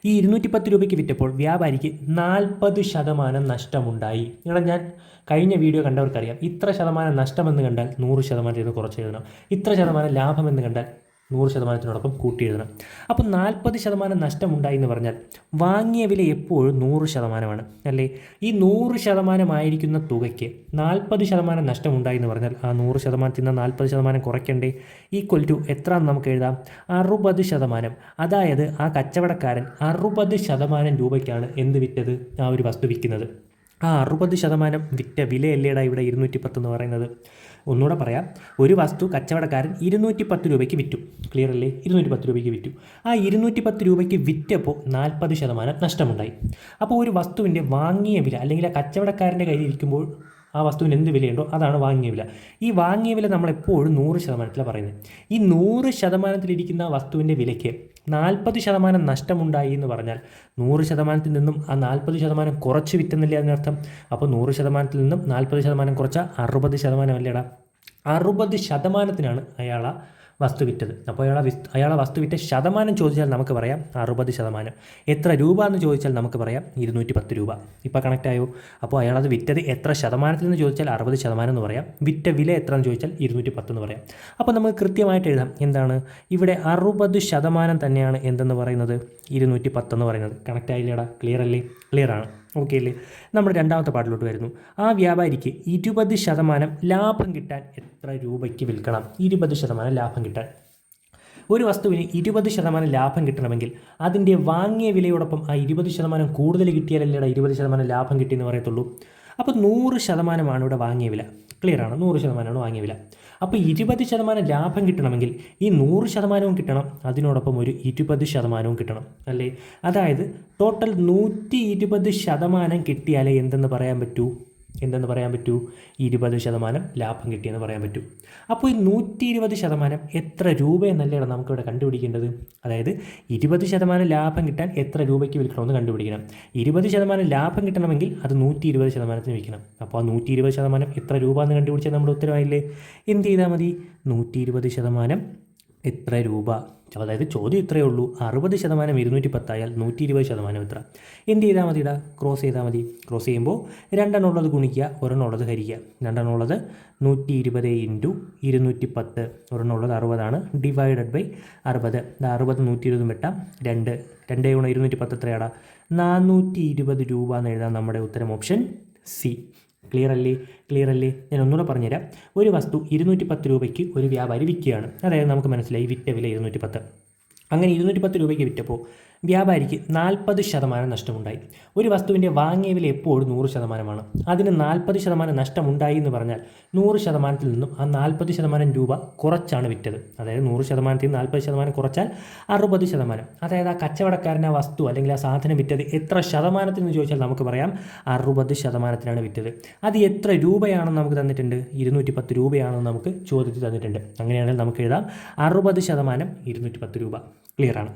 ഈ ഇരുന്നൂറ്റി പത്ത് രൂപയ്ക്ക് വിറ്റപ്പോൾ വ്യാപാരിക്ക് നാൽപ്പത് ശതമാനം നഷ്ടമുണ്ടായി. ഇവിടെ ഞാൻ കഴിഞ്ഞ വീഡിയോ കണ്ടവർക്കറിയാം. ഇത്ര ശതമാനം നഷ്ടമെന്ന് കണ്ടാൽ നൂറ് ശതമാനം നിന്ന് കുറച്ച് എഴുതണം. ഇത്ര ശതമാനം ലാഭമെന്ന് കണ്ടാൽ നൂറ് ശതമാനത്തിനോടൊപ്പം കൂട്ടി എഴുതണം അപ്പോൾ നാൽപ്പത് ശതമാനം നഷ്ടമുണ്ടായി എന്ന് പറഞ്ഞാൽ വാങ്ങിയ വില എപ്പോഴും നൂറ് ശതമാനമാണ് അല്ലേ? ഈ നൂറ് ശതമാനമായിരിക്കുന്ന തുകയ്ക്ക് നാൽപ്പത് ശതമാനം നഷ്ടമുണ്ടായി എന്ന് പറഞ്ഞാൽ ആ നൂറ് ശതമാനത്തിൽ നിന്ന് നാൽപ്പത് ശതമാനം കുറയ്ക്കണ്ടേ? ഈക്വൽ ടു എത്ര നമുക്ക് എഴുതാം? അറുപത് ശതമാനം. അതായത് ആ കച്ചവടക്കാരൻ അറുപത് ശതമാനം രൂപയ്ക്കാണ് എന്ത് വിറ്റത്? ആ ഒരു വസ്തു വിൽക്കുന്നത്. ആ അറുപത് ശതമാനം വിറ്റ വിലയല്ലേടാ ഇവിടെ ഇരുന്നൂറ്റി പത്ത് എന്ന് പറയുന്നത്? ഒന്നുകൂടെ പറയാം. ഒരു വസ്തു കച്ചവടക്കാരൻ ഇരുന്നൂറ്റി പത്ത് രൂപയ്ക്ക് വിറ്റു. ക്ലിയർ അല്ലേ? ഇരുന്നൂറ്റി പത്ത് രൂപയ്ക്ക് വിറ്റു. ആ ഇരുന്നൂറ്റി പത്ത് രൂപയ്ക്ക് വിറ്റപ്പോൾ നാൽപ്പത് ശതമാനം നഷ്ടമുണ്ടായി. അപ്പോൾ ഒരു വസ്തുവിന്റെ വാങ്ങിയ വില അല്ലെങ്കിൽ ആ കച്ചവടക്കാരന്റെ കയ്യിൽ ഇരിക്കുമ്പോൾ ആ വസ്തുവിന് എന്ത് വിലയുണ്ടോ അതാണ് വാങ്ങിയ വില. ഈ വാങ്ങിയ വില നമ്മളെപ്പോഴും നൂറ് ശതമാനത്തിലാണ് പറയുന്നത്. ഈ നൂറ് ശതമാനത്തിലിരിക്കുന്ന വസ്തുവിന്റെ വിലയ്ക്ക് നാൽപ്പത് ശതമാനം നഷ്ടമുണ്ടായി എന്ന് പറഞ്ഞാൽ നൂറ് ശതമാനത്തിൽ നിന്നും ആ നാൽപ്പത് ശതമാനം കുറച്ച് വിറ്റെന്നില്ല അതിനർത്ഥം? അപ്പോൾ നൂറ് ശതമാനത്തിൽ നിന്നും നാൽപ്പത് ശതമാനം കുറച്ച അറുപത് ശതമാനം അല്ലേടാ? അറുപത് ശതമാനത്തിനാണ് അയാൾ വസ്തു വിറ്റത് അപ്പോൾ അയാളെ അയാളെ വസ്തു വിറ്റ ശതമാനം ചോദിച്ചാൽ നമുക്ക് പറയാം അറുപത് ശതമാനം. എത്ര രൂപ എന്ന് ചോദിച്ചാൽ നമുക്ക് പറയാം ഇരുന്നൂറ്റി പത്ത് രൂപ. ഇപ്പോൾ കണക്റ്റ് ആയോ അപ്പോൾ അയാളത് വിറ്റത് എത്ര ശതമാനത്തിൽ നിന്ന് ചോദിച്ചാൽ അറുപത് ശതമാനം എന്ന് പറയാം. വിറ്റ വില എത്ര എന്ന് ചോദിച്ചാൽ ഇരുന്നൂറ്റി പത്ത് എന്ന് പറയാം. അപ്പോൾ നമുക്ക് കൃത്യമായിട്ട് എഴുതാം. എന്താണ്? ഇവിടെ അറുപത് ശതമാനം തന്നെയാണ് എന്തെന്ന് പറയുന്നത്? ഇരുന്നൂറ്റി പത്ത് എന്ന് പറയുന്നത്. കണക്റ്റ് ആയില്ലേടാ ക്ലിയർ അല്ലേ ക്ലിയർ ആണ് ഓക്കെ അല്ലേ നമ്മൾ രണ്ടാമത്തെ പാട്ടിലോട്ട് വരുന്നു. ആ വ്യാപാരിക്ക് ഇരുപത് ശതമാനം ലാഭം കിട്ടാൻ എത്ര രൂപയ്ക്ക് വിൽക്കണം? ഇരുപത് ശതമാനം ലാഭം കിട്ടാൻ. ഒരു വസ്തുവിന് ഇരുപത് ശതമാനം ലാഭം കിട്ടണമെങ്കിൽ അതിന്റെ വാങ്ങിയ വിലയോടൊപ്പം ആ ഇരുപത് ശതമാനം കൂടുതൽ കിട്ടിയാലല്ലേടാ ഇരുപത് ശതമാനം ലാഭം കിട്ടിയെന്ന് പറയത്തുള്ളൂ? അപ്പോൾ നൂറ് ശതമാനമാണ് ഇവിടെ വാങ്ങിയ വില. ക്ലിയർ ആണ് നൂറ് ശതമാനമാണ് വാങ്ങിയ വില. അപ്പോൾ ഇരുപത് ശതമാനം ലാഭം കിട്ടണമെങ്കിൽ ഈ നൂറ് ശതമാനവും കിട്ടണം. അതിനോടൊപ്പം ഒരു ഇരുപത് ശതമാനവും കിട്ടണം. അല്ലേ? അതായത് ടോട്ടൽ നൂറ്റി ഇരുപത് ശതമാനം കിട്ടിയാലേ എന്തെന്ന് പറയാൻ പറ്റൂ? എന്തെന്ന് പറയാൻ പറ്റൂ? ഇരുപത് ശതമാനം ലാഭം കിട്ടിയെന്ന് പറയാൻ പറ്റൂ. അപ്പോൾ ഈ നൂറ്റി ഇരുപത് ശതമാനം എത്ര രൂപ എന്നല്ലാണ് നമുക്കിവിടെ കണ്ടുപിടിക്കേണ്ടത്? അതായത് ഇരുപത് ശതമാനം ലാഭം കിട്ടാൻ എത്ര രൂപയ്ക്ക് വിൽക്കണമെന്ന് കണ്ടുപിടിക്കണം. ഇരുപത് ശതമാനം ലാഭം കിട്ടണമെങ്കിൽ അത് നൂറ്റി ഇരുപത് ശതമാനത്തിന് വിൽക്കണം. അപ്പോൾ ആ നൂറ്റി ഇരുപത് ശതമാനം എത്ര രൂപ എന്ന് കണ്ടുപിടിച്ചാൽ നമ്മുടെ ഉത്തരവായില്ലേ? എന്ത് ചെയ്താൽ മതി? നൂറ്റി ഇരുപത് ശതമാനം എത്ര രൂപ? അതായത് ചോദ്യം ഇത്രയേ ഉള്ളൂ. അറുപത് ശതമാനം ഇരുന്നൂറ്റി പത്തായാൽ നൂറ്റി ഇരുപത് ശതമാനം എത്ര? എന്ത് ചെയ്താൽ മതിടാ ക്രോസ് ചെയ്താൽ മതി. ക്രോസ് ചെയ്യുമ്പോൾ രണ്ടെണ്ണം ഉള്ളത് ഗുണിക്കുക ഒരെണ്ണം ഉള്ളത് ഹരിക്കുക. രണ്ടെണ്ണം ഉള്ളത് നൂറ്റി ഇരുപത് ഇന്റു ഇരുന്നൂറ്റി പത്ത് ഒരെണ്ണം ഉള്ളത് അറുപതാണ്. ഡിവൈഡഡ് ബൈ അറുപത്. അറുപത് നൂറ്റി ഇരുപതും വെട്ടാം. രണ്ട്. രണ്ടേ ഗുണം ഇരുന്നൂറ്റി പത്ത് എത്രയാടാ? നാനൂറ്റി ഇരുപത് രൂപ എന്ന് എഴുതാം നമ്മുടെ ഉത്തരം ഓപ്ഷൻ സി. ക്ലിയർ അല്ലേ ക്ലിയർ അല്ലേ ഞാൻ ഒന്നുകൂടെ പറഞ്ഞുതരാം. ഒരു വസ്തു ഇരുന്നൂറ്റി പത്ത് രൂപയ്ക്ക് ഒരു വ്യാപാരി വിൽക്കുകയാണ്. അതായത് നമുക്ക് മനസ്സിലായി വിറ്റ വില ഇരുന്നൂറ്റി പത്ത് അങ്ങനെ ഇരുന്നൂറ്റി പത്ത് രൂപയ്ക്ക് വിറ്റപ്പോൾ വ്യാപാരിക്ക് നാൽപ്പത് ശതമാനം നഷ്ടമുണ്ടായി. ഒരു വസ്തുവിന്റെ വാങ്ങിയ വില എപ്പോഴും നൂറ് ശതമാനമാണ്. അതിന് നാൽപ്പത് ശതമാനം നഷ്ടമുണ്ടായി എന്ന് പറഞ്ഞാൽ നൂറ് ശതമാനത്തിൽ നിന്നും ആ നാൽപ്പത് ശതമാനം രൂപ കുറച്ചാണ് വിറ്റത്. അതായത് നൂറ് ശതമാനത്തിൽ നിന്ന് നാൽപ്പത് ശതമാനം കുറച്ചാൽ അറുപത് ശതമാനം. അതായത് ആ കച്ചവടക്കാരൻ വസ്തു അല്ലെങ്കിൽ ആ സാധനം വിറ്റത് എത്ര ശതമാനത്തിൽ എന്ന് ചോദിച്ചാൽ നമുക്ക് പറയാം അറുപത് ശതമാനത്തിനാണ് വിറ്റത്. അത് എത്ര രൂപയാണെന്ന് നമുക്ക് തന്നിട്ടുണ്ട്? ഇരുന്നൂറ്റി പത്ത് രൂപയാണെന്ന് നമുക്ക് ചോദ്യത്തിൽ തന്നിട്ടുണ്ട്. അങ്ങനെയാണെങ്കിൽ നമുക്ക് എഴുതാം അറുപത് ശതമാനം ഇരുന്നൂറ്റി പത്ത് രൂപ. ക്ലിയർ ആണ്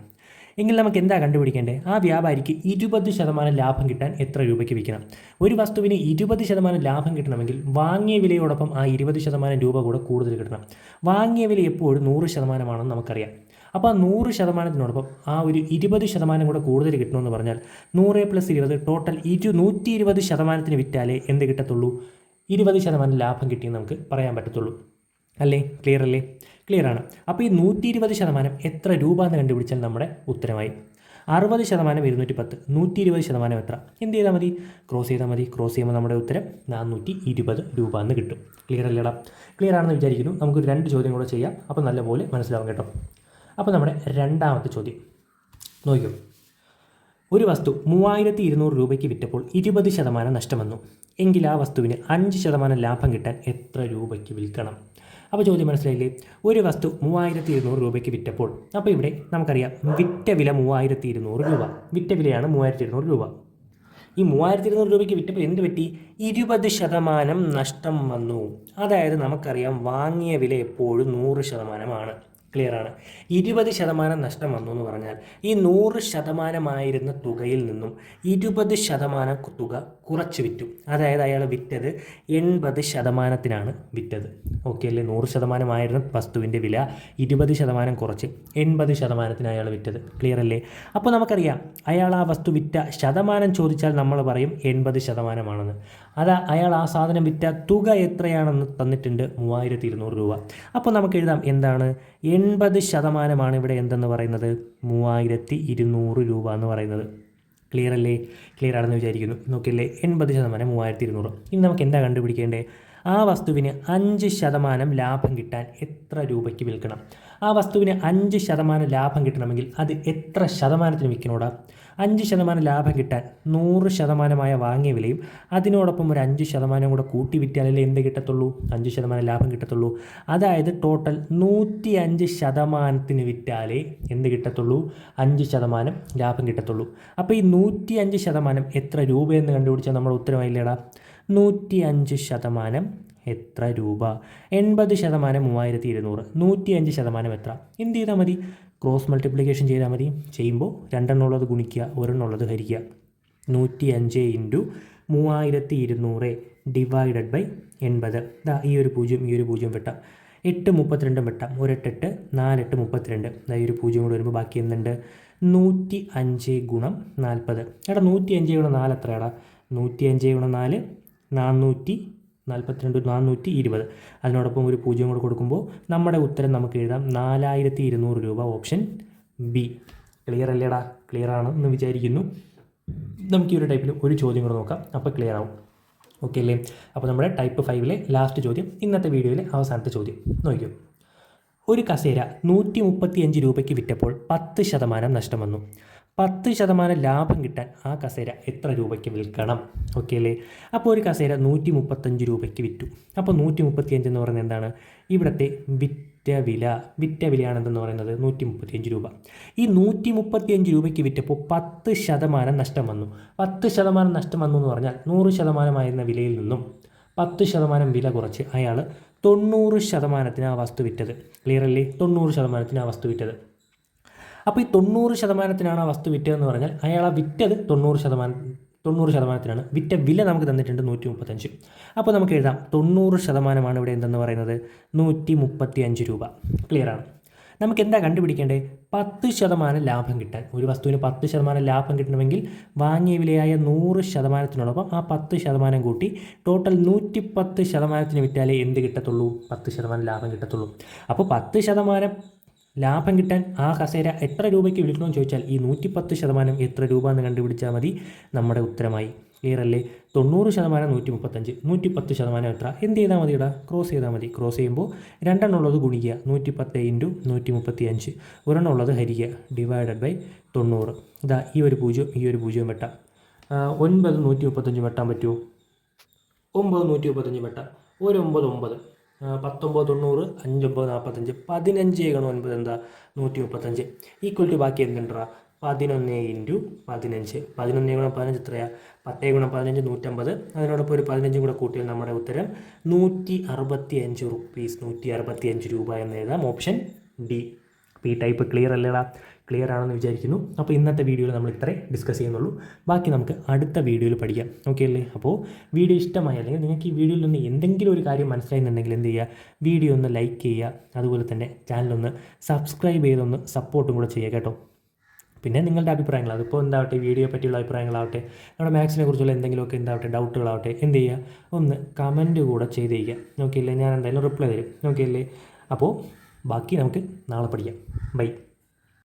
എങ്കിൽ നമുക്ക് എന്താ കണ്ടുപിടിക്കേണ്ടത് ആ വ്യാപാരിക്ക് ഇരുപത് ശതമാനം ലാഭം കിട്ടാൻ എത്ര രൂപയ്ക്ക് വിൽക്കണം? ഒരു വസ്തുവിന് ഇരുപത് ശതമാനം ലാഭം കിട്ടണമെങ്കിൽ വാങ്ങിയ വിലയോടൊപ്പം ആ ഇരുപത് ശതമാനം രൂപ കൂടെ കൂടുതൽ കിട്ടണം. വാങ്ങിയ വില എപ്പോഴും നൂറ് ശതമാനമാണെന്ന് നമുക്കറിയാം. അപ്പോൾ ആ നൂറ് ശതമാനത്തിനോടൊപ്പം ആ ഒരു ഇരുപത് ശതമാനം കൂടെ കൂടുതൽ കിട്ടണമെന്ന് പറഞ്ഞാൽ നൂറ് പ്ലസ് ഇരുപത് ടോട്ടൽ ഇരു നൂറ്റി ഇരുപത് ശതമാനത്തിന് വിറ്റാലേ എന്ത് കിട്ടത്തുള്ളൂ? ഇരുപത് ശതമാനം ലാഭം കിട്ടിയെന്ന് നമുക്ക് പറയാൻ പറ്റത്തുള്ളൂ. അല്ലേ? ക്ലിയർ അല്ലേ ക്ലിയർ ആണ് അപ്പോൾ ഈ നൂറ്റി ഇരുപത് ശതമാനം എത്ര രൂപ എന്ന് കണ്ടുപിടിച്ചാൽ നമ്മുടെ ഉത്തരമായി. അറുപത് ശതമാനം ഇരുന്നൂറ്റി പത്ത് നൂറ്റി ഇരുപത് ശതമാനം എത്ര? എന്ത് ചെയ്താൽ മതി? ക്രോസ് ചെയ്താൽ മതി. ക്രോസ് ചെയ്യുമ്പോൾ നമ്മുടെ ഉത്തരം നാനൂറ്റി ഇരുപത് രൂപ എന്ന് കിട്ടും. ക്ലിയർ അല്ലേടാ? ക്ലിയർ ആണെന്ന് വിചാരിക്കുന്നു. നമുക്ക് രണ്ട് ചോദ്യം കൂടെ ചെയ്യാം. അപ്പോൾ നല്ലപോലെ മനസ്സിലാവും കേട്ടോ. അപ്പോൾ നമ്മുടെ രണ്ടാമത്തെ ചോദ്യം. നോക്കൂ ഒരു വസ്തു മൂവായിരത്തി ഇരുന്നൂറ് രൂപയ്ക്ക് വിറ്റപ്പോൾ ഇരുപത് ശതമാനം നഷ്ടം വന്നു. എങ്കിൽ ആ വസ്തുവിന് അഞ്ച് ശതമാനം ലാഭം കിട്ടാൻ എത്ര രൂപയ്ക്ക് വിൽക്കണം? അപ്പോൾ ചോദ്യം മനസ്സിലായില്ലേ? ഒരു വസ്തു മൂവായിരത്തി ഇരുന്നൂറ് രൂപയ്ക്ക് വിറ്റപ്പോൾ അപ്പോൾ ഇവിടെ നമുക്കറിയാം വിറ്റ വില മൂവായിരത്തി ഇരുന്നൂറ് രൂപ. വിറ്റ വിലയാണ് മൂവായിരത്തി ഇരുന്നൂറ് രൂപ. ഈ മൂവായിരത്തി ഇരുന്നൂറ് രൂപയ്ക്ക് വിറ്റപ്പോൾ എന്ത് പറ്റി? ഇരുപത് ശതമാനം നഷ്ടം വന്നു. അതായത് നമുക്കറിയാം വാങ്ങിയ വില എപ്പോഴും നൂറ് ശതമാനമാണ്. ക്ലിയർ ആണ്. ഇരുപത് ശതമാനം നഷ്ടം വന്നു എന്ന് പറഞ്ഞാൽ ഈ നൂറ് ശതമാനമായിരുന്ന തുകയിൽ നിന്നും ഇരുപത് ശതമാനം തുക കുറച്ച് വിറ്റു. അതായത് അയാൾ വിറ്റത് എൺപത് ശതമാനത്തിനാണ് വിറ്റത്. ഓക്കെ അല്ലേ? നൂറ് ശതമാനമായിരുന്ന വസ്തുവിന്റെ വില. ഇരുപത് ശതമാനം കുറച്ച്. എൺപത് ശതമാനത്തിന് അയാൾ വിറ്റത്. ക്ലിയർ അല്ലേ? അപ്പോൾ നമുക്കറിയാം അയാൾ ആ വസ്തു വിറ്റ ശതമാനം ചോദിച്ചാൽ നമ്മൾ പറയും എൺപത് ശതമാനമാണെന്ന്. അത് അയാൾ ആ സാധനം വിറ്റ തുക എത്രയാണെന്ന് തന്നിട്ടുണ്ട്? മൂവായിരത്തി ഇരുന്നൂറ് രൂപ. അപ്പോൾ നമുക്ക് എഴുതാം എന്താണ്? എൺപത് ശതമാനമാണ് ഇവിടെ എന്തെന്ന് പറയുന്നത്? മൂവായിരത്തി ഇരുന്നൂറ് രൂപ എന്ന് പറയുന്നത്. ക്ലിയർ അല്ലേ? ക്ലിയർ ആണെന്ന് വിചാരിക്കുന്നു. നോക്കിയല്ലേ? എൺപത് ശതമാനം മൂവായിരത്തി ഇരുന്നൂറ് ഇനി നമുക്ക് എന്താ കണ്ടുപിടിക്കേണ്ടത് ആ വസ്തുവിന് അഞ്ച് ശതമാനം ലാഭം കിട്ടാൻ എത്ര രൂപയ്ക്ക് വിൽക്കണം? ആ വസ്തുവിന് അഞ്ച് ശതമാനം ലാഭം കിട്ടണമെങ്കിൽ അത് എത്ര ശതമാനത്തിന് വിൽക്കണോടാ? അഞ്ച് ശതമാനം ലാഭം കിട്ടാൻ നൂറ് ശതമാനമായ വാങ്ങിയ വിലയും അതിനോടൊപ്പം ഒരു അഞ്ച് ശതമാനം കൂടെ കൂട്ടി വിറ്റാലല്ലേ എന്ത് കിട്ടത്തുള്ളൂ? അഞ്ച് ശതമാനം ലാഭം കിട്ടത്തുള്ളൂ. അതായത് ടോട്ടൽ നൂറ്റി അഞ്ച് ശതമാനത്തിന് വിറ്റാലേ എന്ത് കിട്ടത്തുള്ളൂ? അഞ്ച് ശതമാനം ലാഭം കിട്ടത്തുള്ളൂ. അപ്പോൾ ഈ നൂറ്റി അഞ്ച് ശതമാനം എത്ര രൂപയെന്ന് കണ്ടുപിടിച്ചാൽ നമ്മുടെ ഉത്തരമായില്ലേടാ നൂറ്റി അഞ്ച് ശതമാനം എത്ര രൂപ? എൺപത് ശതമാനം മൂവായിരത്തി ഇരുന്നൂറ്. നൂറ്റി അഞ്ച് ശതമാനം എത്ര? എന്ത് ചെയ്താൽ മതി? ക്രോസ് മൾട്ടിപ്ലിക്കേഷൻ ചെയ്താൽ മതി. ചെയ്യുമ്പോൾ രണ്ടെണ്ണമുള്ളത് ഗുണിക്കുക ഒരെണ്ണമുള്ളത് ഹരിക്കുക. നൂറ്റി അഞ്ച് ഇന്റു മൂവായിരത്തി ഇരുന്നൂറ് ഡിവൈഡഡ് ബൈ എൺപത്. ദാ ഈ ഒരു പൂജ്യം ഈ ഒരു പൂജ്യം വെട്ടാം. എട്ട് മുപ്പത്തിരണ്ടും വെട്ടാം. ഒരെട്ടെട്ട് നാലെട്ട് മുപ്പത്തിരണ്ട്. ദാ ഈ ഒരു പൂജ്യം കൂടെ വരുമ്പോൾ ബാക്കി എന്തുണ്ട്? നൂറ്റി അഞ്ച് ഗുണം നാൽപ്പത്. എടാ നൂറ്റി അഞ്ച് ഗുണം നാല് എത്രയാടാ? നൂറ്റി അഞ്ച് ഗുണം നാല് നാനൂറ്റി നാൽപ്പത്തിരണ്ട് നാനൂറ്റി ഇരുപത് അതിനോടൊപ്പം ഒരു പൂജ്യം കൂടെ കൊടുക്കുമ്പോൾ നമ്മുടെ ഉത്തരം നമുക്ക് എഴുതാം. നാലായിരത്തി ഇരുന്നൂറ് രൂപ ഓപ്ഷൻ ബി ക്ലിയർ അല്ലേടാ? ക്ലിയർ ആണ് എന്ന് വിചാരിക്കുന്നു. നമുക്ക് ഈ ഒരു ടൈപ്പിൽ ഒരു ചോദ്യം കൂടെ നോക്കാം. അപ്പോൾ ക്ലിയർ ആവും. ഓക്കെ അല്ലേ? അപ്പോൾ നമ്മുടെ ടൈപ്പ് ഫൈവിലെ ലാസ്റ്റ് ചോദ്യം ഇന്നത്തെ വീഡിയോയിലെ അവസാനത്തെ ചോദ്യം. നോക്കിയോ ഒരു കസേര നൂറ്റി മുപ്പത്തിയഞ്ച് രൂപയ്ക്ക് വിറ്റപ്പോൾ പത്ത് ശതമാനം നഷ്ടം വന്നു. പത്ത് ശതമാനം ലാഭം കിട്ടാൻ ആ കസേര എത്ര രൂപയ്ക്ക് വിൽക്കണം? ഓക്കെ അല്ലേ? അപ്പോൾ ഒരു കസേര നൂറ്റി മുപ്പത്തഞ്ച് രൂപയ്ക്ക് വിറ്റു. അപ്പോൾ നൂറ്റി മുപ്പത്തിയഞ്ച് എന്ന് പറയുന്നത് എന്താണ്? ഇവിടുത്തെ വിറ്റ വില വിറ്റ വിലയാണ് എന്തെന്ന് പറയുന്നത്? നൂറ്റി മുപ്പത്തിയഞ്ച് രൂപ. ഈ നൂറ്റി മുപ്പത്തിയഞ്ച് രൂപയ്ക്ക് വിറ്റപ്പോൾ പത്ത് ശതമാനം നഷ്ടം വന്നു. പത്ത് ശതമാനം നഷ്ടം വന്നു എന്ന് പറഞ്ഞാൽ നൂറ് ശതമാനമായിരുന്ന വിലയിൽ നിന്നും പത്ത് ശതമാനം വില കുറച്ച് അയാൾ തൊണ്ണൂറ് ശതമാനത്തിന് ആ വസ്തു വിറ്റത്. ക്ലിയർ അല്ലേ? തൊണ്ണൂറ് ശതമാനത്തിന് ആ വസ്തു വിറ്റത്. അപ്പോൾ ഈ തൊണ്ണൂറ് ശതമാനത്തിനാണ് ആ വസ്തു വിറ്റതെന്ന് പറഞ്ഞാൽ അയാൾ ആ വിറ്റത് തൊണ്ണൂറ് ശതമാനം തൊണ്ണൂറ് ശതമാനത്തിനാണ്. വിറ്റ വില നമുക്ക് തന്നിട്ടുണ്ട് നൂറ്റി മുപ്പത്തഞ്ച് അപ്പോൾ നമുക്ക് എഴുതാം. തൊണ്ണൂറ് ശതമാനമാണ് ഇവിടെ എന്തെന്ന് പറയുന്നത്? നൂറ്റി മുപ്പത്തി അഞ്ച് രൂപ. ക്ലിയർ ആണ്. നമുക്ക് എന്താ കണ്ടുപിടിക്കേണ്ടത് പത്ത് ശതമാനം ലാഭം കിട്ടാൻ. ഒരു വസ്തുവിന് പത്ത് ശതമാനം ലാഭം കിട്ടണമെങ്കിൽ വാങ്ങിയ വിലയായ നൂറ് ശതമാനത്തിനോടൊപ്പം ആ പത്ത് ശതമാനം കൂട്ടി ടോട്ടൽ നൂറ്റി പത്ത് ശതമാനത്തിന് വിറ്റാലേ എന്ത് കിട്ടത്തുള്ളൂ? പത്ത് ശതമാനം ലാഭം കിട്ടത്തുള്ളൂ. അപ്പോൾ പത്ത് ശതമാനം ലാഭം കിട്ടാൻ ആ കസേര എത്ര രൂപയ്ക്ക് വിൽക്കണമെന്ന് ചോദിച്ചാൽ ഈ നൂറ്റിപ്പത്ത് ശതമാനം എത്ര രൂപ എന്ന് കണ്ടുപിടിച്ചാൽ മതി നമ്മുടെ ഉത്തരമായി. ക്ലിയർ അല്ലേ തൊണ്ണൂറ് ശതമാനം നൂറ്റി മുപ്പത്തഞ്ച് നൂറ്റിപ്പത്ത് ശതമാനം എത്ര? എന്ത് ചെയ്താൽ മതി ഇടാ ക്രോസ് ചെയ്താൽ മതി. ക്രോസ് ചെയ്യുമ്പോൾ രണ്ടെണ്ണം ഉള്ളത് ഗുണിക്കുക. നൂറ്റിപ്പത്ത് ഇന്റു നൂറ്റി മുപ്പത്തി അഞ്ച് ഒരെണ്ണം ഉള്ളത് ഹരിക്കുക. ഡിവൈഡഡ് ബൈ തൊണ്ണൂറ്. ഇതാ ഈ ഒരു പൂജ്യം ഈ ഒരു പൂജ്യം വെട്ടാം. ഒൻപത് നൂറ്റി മുപ്പത്തഞ്ച് വെട്ടാൻ പറ്റുമോ? ഒമ്പത് നൂറ്റി മുപ്പത്തഞ്ച് വെട്ടാം. ഒരു ഒമ്പത് ഒമ്പത്. പത്തൊമ്പത് തൊണ്ണൂറ് അഞ്ചൊമ്പത് നാൽപ്പത്തഞ്ച് പതിനഞ്ച് ഗണം ഒൻപത് എന്താ? നൂറ്റി മുപ്പത്തഞ്ച് ഈക്വൽ ടു ബാക്കി എന്തുണ്ടാ? പതിനൊന്ന് ഇന്റു പതിനഞ്ച്. പതിനൊന്ന് ഗുണം പതിനഞ്ച് എത്രയാണ് പത്തേ ഗുണം പതിനഞ്ച് നൂറ്റമ്പത്. അതിനോടൊപ്പം ഒരു പതിനഞ്ചും കൂടെ കൂട്ടിയാൽ നമ്മുടെ ഉത്തരം നൂറ്റി അറുപത്തി അഞ്ച് റുപ്പീസ് നൂറ്റി അറുപത്തി അഞ്ച് രൂപ എന്ന് എഴുതാം. ഓപ്ഷൻ ഡി അപ്പോൾ ഈ ടൈപ്പ് ക്ലിയർ അല്ലേടാ? ക്ലിയർ ആണെന്ന് വിചാരിക്കുന്നു. അപ്പോൾ ഇന്നത്തെ വീഡിയോയിൽ നമ്മൾ ഇത്രേ ഡിസ്കസ് ചെയ്യുന്നുള്ളൂ. ബാക്കി നമുക്ക് അടുത്ത വീഡിയോയിൽ പഠിക്കാം. ഓക്കെ അല്ലേ? അപ്പോൾ വീഡിയോ ഇഷ്ടമായി അല്ലെങ്കിൽ നിങ്ങൾക്ക് ഈ വീഡിയോയിൽ നിന്ന് എന്തെങ്കിലും ഒരു കാര്യം മനസ്സിലായിരുന്നുണ്ടെങ്കിൽ എന്ത് ചെയ്യുക? വീഡിയോ ഒന്ന് ലൈക്ക് ചെയ്യുക. അതുപോലെ തന്നെ ചാനലൊന്ന് സബ്സ്ക്രൈബ് ചെയ്തൊന്ന് സപ്പോർട്ടും കൂടെ ചെയ്യുക കേട്ടോ. പിന്നെ നിങ്ങളുടെ അഭിപ്രായങ്ങൾ. അതിപ്പോൾ എന്താവട്ടെ? വീഡിയോയെ പറ്റിയുള്ള അഭിപ്രായങ്ങളാവട്ടെ. നമ്മുടെ മാത്സിനെ കുറിച്ചുള്ള എന്തെങ്കിലുമൊക്കെ എന്താവട്ടെ? ഡൗട്ടുകളാവട്ടെ എന്ത് ചെയ്യുക? ഒന്ന് കമന്റ് കൂടെ ചെയ്തേക്കുക ഓക്കെ അല്ലേ? ഞാൻ എന്തായാലും റിപ്ലൈ തരും. ഓക്കെ അപ്പോൾ ബാക്കി നമുക്ക് നാളെ പഠിക്കാം. ബൈ